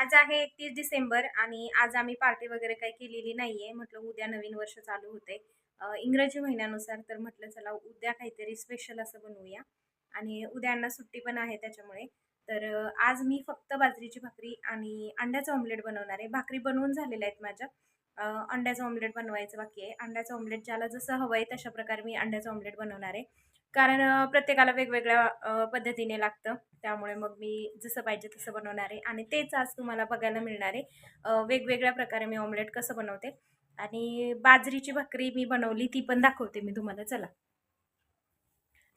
आज आहे एकतीस डिसेंबर आणि आज आम्ही पार्टी वगैरे काही केलेली नाही आहे म्हटलं उद्या नवीन वर्ष चालू होते इंग्रजी महिन्यानुसार तर म्हटलं चला उद्या काहीतरी स्पेशल असं बनवूया. आणि उद्यांना सुट्टी पण आहे त्याच्यामुळे. तर आज मी फक्त बाजरीची भाकरी आणि अंड्याचं ऑमलेट बनवणार आहे. भाकरी बनवून झालेल्या आहेत माझ्या. अंड्याचं ऑमलेट बनवायचं बाकी आहे. अंड्याचं ऑमलेट ज्याला जसं हवं आहे तशा प्रकारे मी अंड्याचं ऑमलेट बनवणार आहे. कारण प्रत्येकाला वेगवेगळ्या पद्धतीने लागतं. त्यामुळे मग मी जसं पाहिजे तसं बनवणार आहे आणि तेच आज तुम्हाला बघायला मिळणार आहे. वेगवेगळ्या प्रकारे मी ऑमलेट कसं बनवते आणि बाजरीची भाकरी मी बनवली ती पण दाखवते मी तुम्हाला. चला.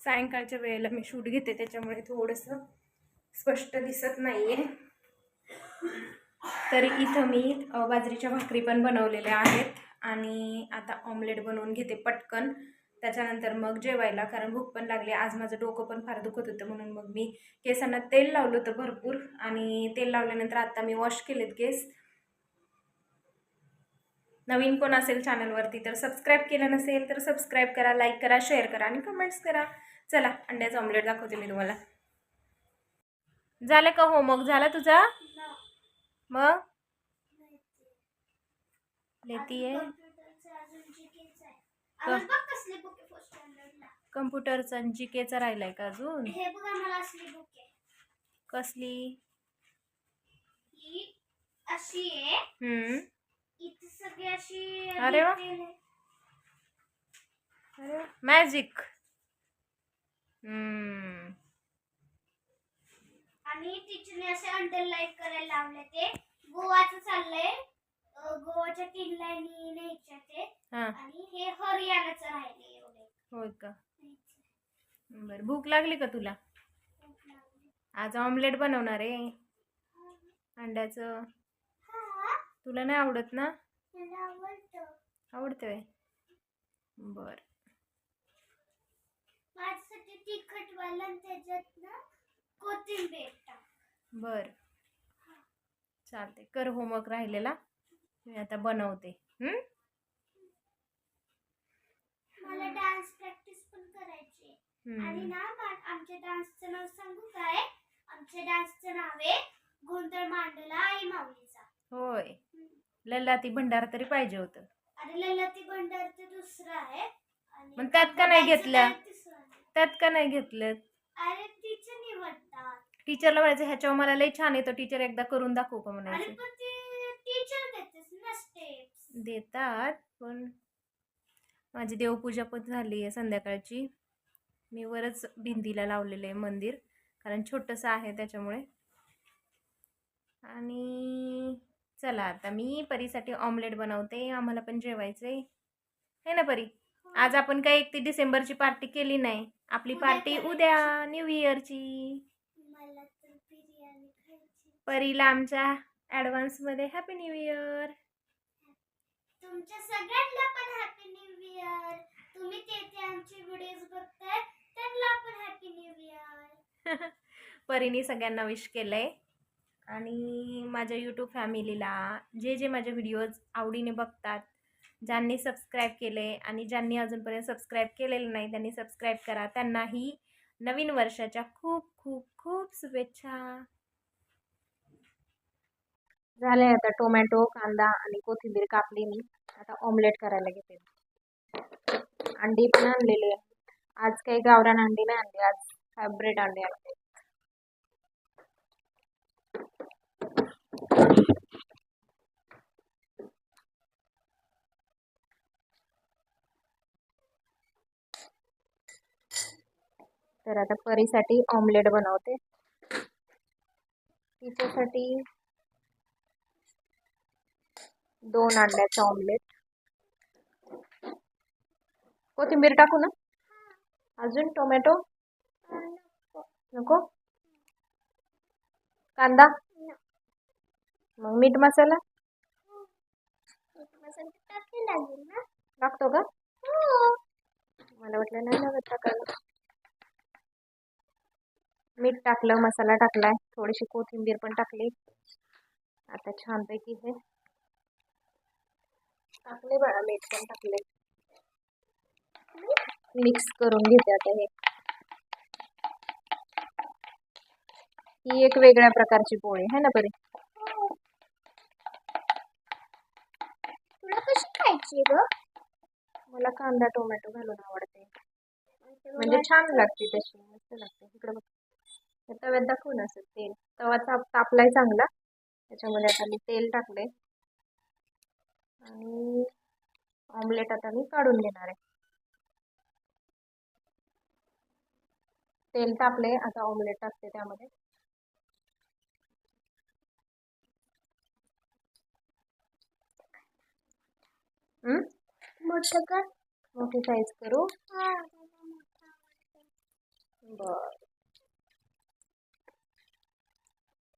सायंकाळच्या वेळेला मी शूट घेते त्याच्यामुळे थोडंसं स्पष्ट दिसत नाही आहे तर इथं मी बाजरीच्या भाकरी पण बनवलेल्या आहेत आणि आता ऑमलेट बनवून घेते पटकन. त्याच्यानंतर मग जेवायला कारण भूक पण लागली आज माझं डोकं पण फार दुखत होतं म्हणून मग मी केसांना तेल लावलं होतं भरपूर आणि तेल लावल्यानंतर आता मी वॉश केलेत केस. नवीन कोण असेल चॅनलवरती तर सबस्क्राईब केलं नसेल तर सबस्क्राईब करा लाईक करा शेअर करा आणि कमेंट्स करा. चला अंड्याचं ऑमलेट दाखवते मी तुम्हाला. झालं का होमवर्क झाला तुझा? मग? लेती आहे? कम्प्युटरचा जी केचा राहिलाय का अजून? हे बघा मला असली बुक. आहे कसली? ही अशी आहे. हम्म. इथे सगळी अशी अरे वा. आहे. अरे मॅजिक हम्म. आणि टीचरने असे अंडरलाईन करायला लावले ते. गोवाचं चाललंय. गोवाच्या तीन लाईनी न्यायच्या ते हां. आणि हे हरियाणाचं राहिले एवढे. होय का? बरं भूक लागली का तुला? आज ऑमलेट बनवणार आहे. अंड्याचं. तुला नाही आवडत ना. आवडतंय? बर. माझ्यासाठी तिखट वाला आणि त्याच्यात ना कोथिंबीर टाक. बर. चालते कर होमवर्क राहिलेला. मी आता बनवते? मला डान्स प्रॅक्टिस पण करायची. आणि. ना आमच्या डान्सचं नाव सांगू काय? आमच्या डान्सचं नाव आहे गोंधळ मांडला आई माऊलीचा. होय. लल्ला ती भंडार तरी पाहिजे होतं. अरे ललती भंडार ते दुसरं आहे. मग त्यात का नाही घेतलं? त्यात का नाही घेतलं? अरे टीचर निवडतात. टीचरला म्हणायचं ह्याच्यावर मला लई छान येतं टीचर एकदा करून दाखवू का? म्हणायचं पण ते टीचर देतेस ना स्टेप्स देतात पण माझी देवपूजा पण झाली आहे संध्याकाळची. मी वरच भिंतीला लावलेलं आहे मंदिर कारण छोटंसं आहे त्याच्यामुळे. आणि चला आता मी परीसाठी ऑमलेट बनवते आम्हाला पण जेवायचं आहे है ना परी? आज आपण काही एकतीस डिसेंबरची पार्टी केली नाही. आपली पार्टी. उद्या न्यू इयरची. परीला आमच्या ॲडव्हान्समध्ये हॅपी न्यू इयर तुमच्या सगळ्यांना पण हॅपी न्यू इयर तुम्ही ते ते आमचे व्हिडिओज बघताय त्यांना पण हॅपी न्यू इयर परीने सगळ्यांना विश केलं आहे आणि माझ्या यूट्यूब फॅमिलीला जे जे माझे व्हिडिओज आवडीने बघतात ज्यांनी सबस्क्राईब केले आणि ज्यांनी अजूनपर्यंत सबस्क्राईब केलेलं नाही त्यांनी सबस्क्राईब करा. त्यांनाही नवीन वर्षाच्या खूप खूप खूप शुभेच्छा. झाले आता टोमॅटो कांदा आणि कोथिंबीर कापली मी. आता ऑमलेट करायला घेते. अंडी पण आणलेली आहे. आज काही गावरान अंडी नाही आणली आज हायब्रिड अंडी आणते. तर आता परीसाठी ऑमलेट बनवते. तिच्यासाठी दोन अंड्याचं ऑमलेट कोथिंबीर टाकू ना. अजून टोमॅटो नको. कांदा. मग मीठ मसाला. टाकतो का? मला वाटलं नाही लागत टाकायला. मीठ टाकलं मसाला टाकलाय. थोडीशी कोथिंबीर पण टाकली. आता छानपैकी हे टाकले बघा मीठ पण टाकले. मिक्स करून घेते आता हे. ही एक वेगळ्या प्रकारची पोळी है ना बरी तुला कशी खायची ग? मला कांदा टोमॅटो घालून आवडते. म्हणजे छान लागते तशी मस्त लागते. इकडे बघ. तव्यात दाखवून असं तेल. तवा ताप तापलाय चांगला. त्याच्यामध्ये आता मी तेल टाकले आणि ऑमलेट आता मी काढून घेणार आहे. तेल तापले आता ऑमलेट टाकते त्यामध्ये. हम्म? मोठं कर. मोठी साईज करू. हा बर.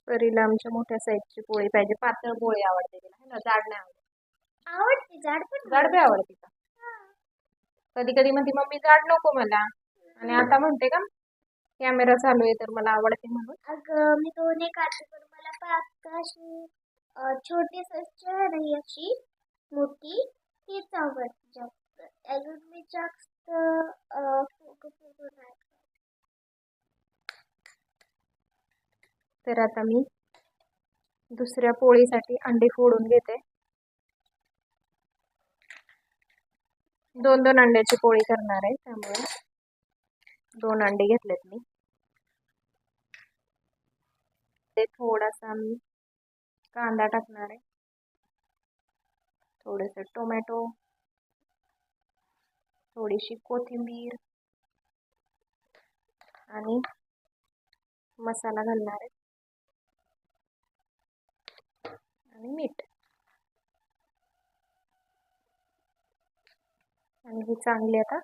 परीला आमच्या मोठ्या साईजची पोळी पाहिजे. पातळ पोळी आवडते तिला है ना? जाड नाही आवडते. आवडते झाड पण जाड बी आवडते. का? कधी कधी म्हणते मम्मी जाड नको मला. आणि आता म्हणते का कॅमेरा चालू आहे तर मला आवडते म्हणून. अगं मी दोन्ही काढते पण मला पातळ अशी अं, छोटी साईजची आहे ना ही अशी. मोठी तीच आवडते जास्त. अजून मी जास्त फुगं फुगं नाही. तर आता मी दुसऱ्या पोळीसाठी अंडी फोडून घेते. दोन दोन अंड्याची पोळी करणार आहे त्यामुळे दोन अंडे घेतलेत मी. ते थोडासा मी कांदा टाकणार आहे. थोडेसे टोमॅटो थोडीशी कोथिंबीर आणि मसाला घालणार आहे. आणि मीठ. आणि ही चांगली आता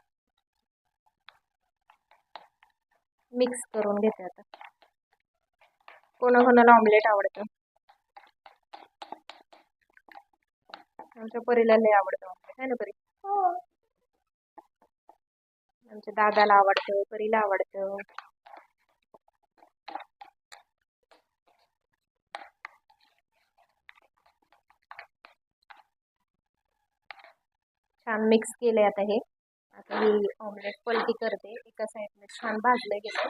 मिक्स करून घेते आता. कोणाकोणाला ऑमलेट आवडतं? आमच्या परीला लय आवडतं ऑमलेट आहे ना परी? हो. आमच्या दादाला आवडतं परीला आवडतं. छान मिक्स केलंय आता हे. आता ही ऑमलेट पलटी करते. एका साईडने छान भाजलं गेलं.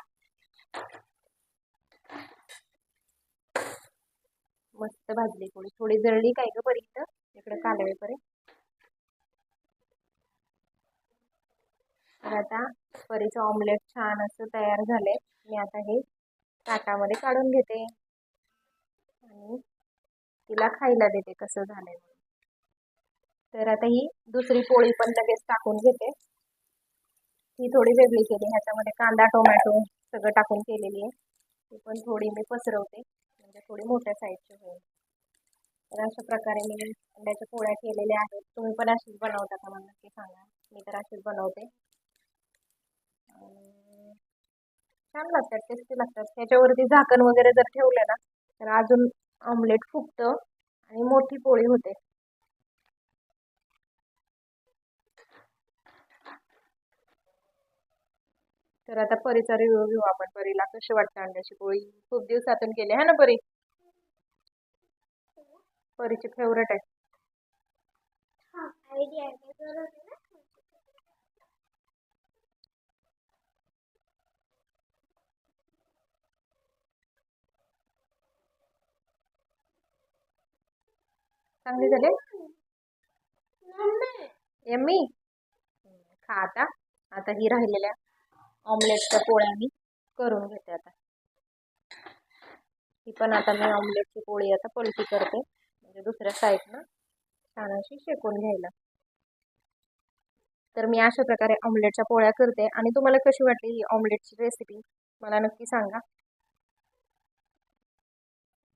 मस्त भाजली थोडी थोडी जळली काय ग बरी इथं इकडे कालवेपर्यंत. तर आता परीचं ऑमलेट छान असं तयार झालंय. मी आता हे ताटामध्ये काढून घेते. आणि तिला खायला देते. कसं झालंय. तर आता ही दुसरी पोळी पण लगेच टाकून घेते. ही थोडी वेगळी केली. ह्याच्यामध्ये कांदा टोमॅटो सगळं टाकून केलेली आहे. ती पण थोडी मी पसरवते. म्हणजे थोडी मोठ्या साईजची होईल. तर अशा प्रकारे मी अंड्याच्या पोळ्या केलेल्या आहेत. तुम्ही पण अशीच बनवता का मला नक्की सांगा. मी तर अशीच बनवते. आणि छान लागतात. टेस्टी लागतात. त्याच्यावरती झाकण वगैरे जर ठेवलं ना तर अजून ऑमलेट फुगतं आणि मोठी पोळी होते. तर आता परीचा रिव्ह्यू घेऊ आपण. परीला कशी वाटतं अंड्याची पोळी? खूप दिवसातून केली है ना परी? परीची फेवरेट आहे. आहे. आहे चांगली झाली? मम्मी यम्मी खा आता. आता ही राहिलेल्या. ऑमलेटच्या पोळ्या मी करून घेते आता. ही पण आता मी ऑमलेटची पोळी आता पलटी करते. म्हणजे दुसऱ्या साईडनं छान अशी शेकून घ्यायला. तर मी अशा प्रकारे ऑमलेटच्या पोळ्या करते. आणि तुम्हाला कशी वाटली ही ऑमलेटची रेसिपी मला नक्की सांगा.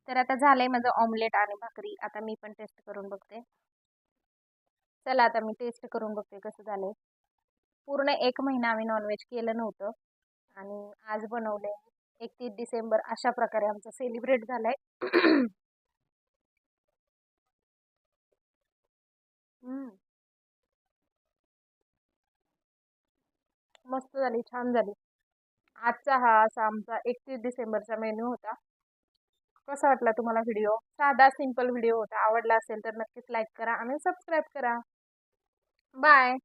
तर आता झालंय माझं ऑमलेट आणि भाकरी. आता मी पण टेस्ट करून बघते. चला आता मी टेस्ट करून बघते कसं झालंय. पूर्ण एक महिना आम्ही नॉनव्हेज केलं नव्हतं. आणि आज बनवले एकतीस डिसेंबर अशा प्रकारे आमचं सेलिब्रेट झालंय. मस्त झाली छान झाली. आजचा हा असा आमचा एकतीस डिसेंबरचा मेन्यू होता. कसा वाटला तुम्हाला व्हिडिओ साधा सिंपल व्हिडिओ होता. आवडला असेल तर नक्कीच लाईक करा आणि सबस्क्राईब करा. बाय